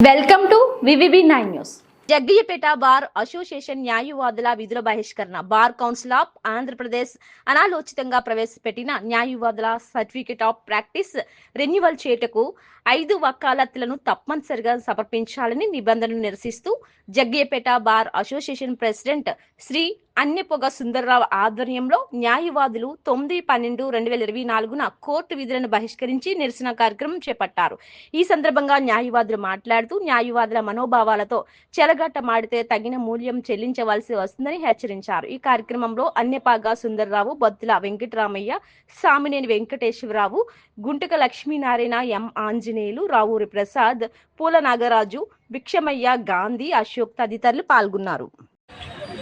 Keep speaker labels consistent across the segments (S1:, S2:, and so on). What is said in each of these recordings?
S1: Welcome to V V B nine news.
S2: Jaggayyapeta bar association న్యాయవాదుల విధుల బహిష్కరణ. Bar council of Andhra Pradesh అనాలోచితంగా ప్రవేశపెట్టిన న్యాయవాదుల సర్టిఫికేట్ ఆఫ్ ప్రాక్టీస్ రెన్యువల్ చేయుటకు ఐదు వకాలత్తులను తప్పనిసరిగా సమర్పించాలని నిబంధనలు నిరసిస్తూ Jaggayyapeta bar association president Shri Annepoga Sundarrao ఆధ్వర్యంలో న్యాయవాదులు తొమ్మిది పన్నెండు రెండు వేల ఇరవై నాలుగున కోర్టు విధులను బహిష్కరించి నిరసన కార్యక్రమం చేపట్టారు. ఈ సందర్భంగా న్యాయవాదులు మాట్లాడుతూ న్యాయవాదుల మనోభావాలతో చెలగట్ట మాడితే తగిన మూల్యం చెల్లించవలసి వస్తుందని హెచ్చరించారు. ఈ కార్యక్రమంలో అన్యపాగా సుందర్రావు బొత్తుల వెంకటరామయ్య సామినేని వెంకటేశ్వరరావు గుంటక లక్ష్మీనారాయణ ఎం ఆంజనేయులు రావూరి ప్రసాద్ పూల నాగరాజు భిక్షమయ్య గాంధీ అశోక్ తదితరులు పాల్గొన్నారు.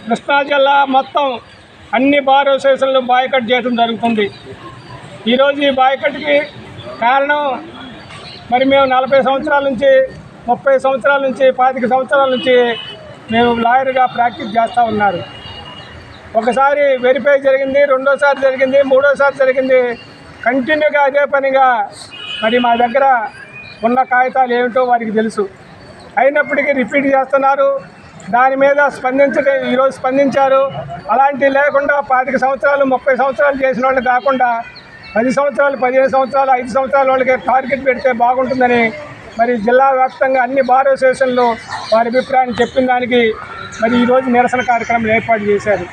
S3: కృష్ణా జిల్లా మొత్తం అన్ని బార్ అసోసియేషన్లు బాయ్కట్ చేయడం జరుగుతుంది. ఈరోజు ఈ బాయ్కట్కి కారణం మరి మేము నలభై సంవత్సరాల నుంచి ముప్పై సంవత్సరాల నుంచి పాతిక సంవత్సరాల నుంచి మేము లాయర్గా ప్రాక్టీస్ చేస్తూ ఉన్నారు. ఒకసారి వెరిఫై జరిగింది రెండోసారి జరిగింది మూడోసారి జరిగింది. కంటిన్యూగా అదే పనిగా మరి మా దగ్గర ఉన్న కాగితాలు ఏమిటో వారికి తెలుసు. అయినప్పటికీ రిపీట్ చేస్తున్నారు. దాని మీద స్పందించక ఈరోజు స్పందించారు. అలాంటివి లేకుండా పాతిక సంవత్సరాలు ముప్పై సంవత్సరాలు చేసిన వాళ్ళు కాకుండా పది సంవత్సరాలు పదిహేను సంవత్సరాలు ఐదు సంవత్సరాల వాళ్ళకి టార్గెట్ పెడితే బాగుంటుందని మరి జిల్లా వ్యాప్తంగా అన్ని బార్ అసోసియేషన్లు వారి అభిప్రాయాన్ని చెప్పిన దానికి మరి ఈరోజు నిరసన కార్యక్రమం ఏర్పాటు చేశారు.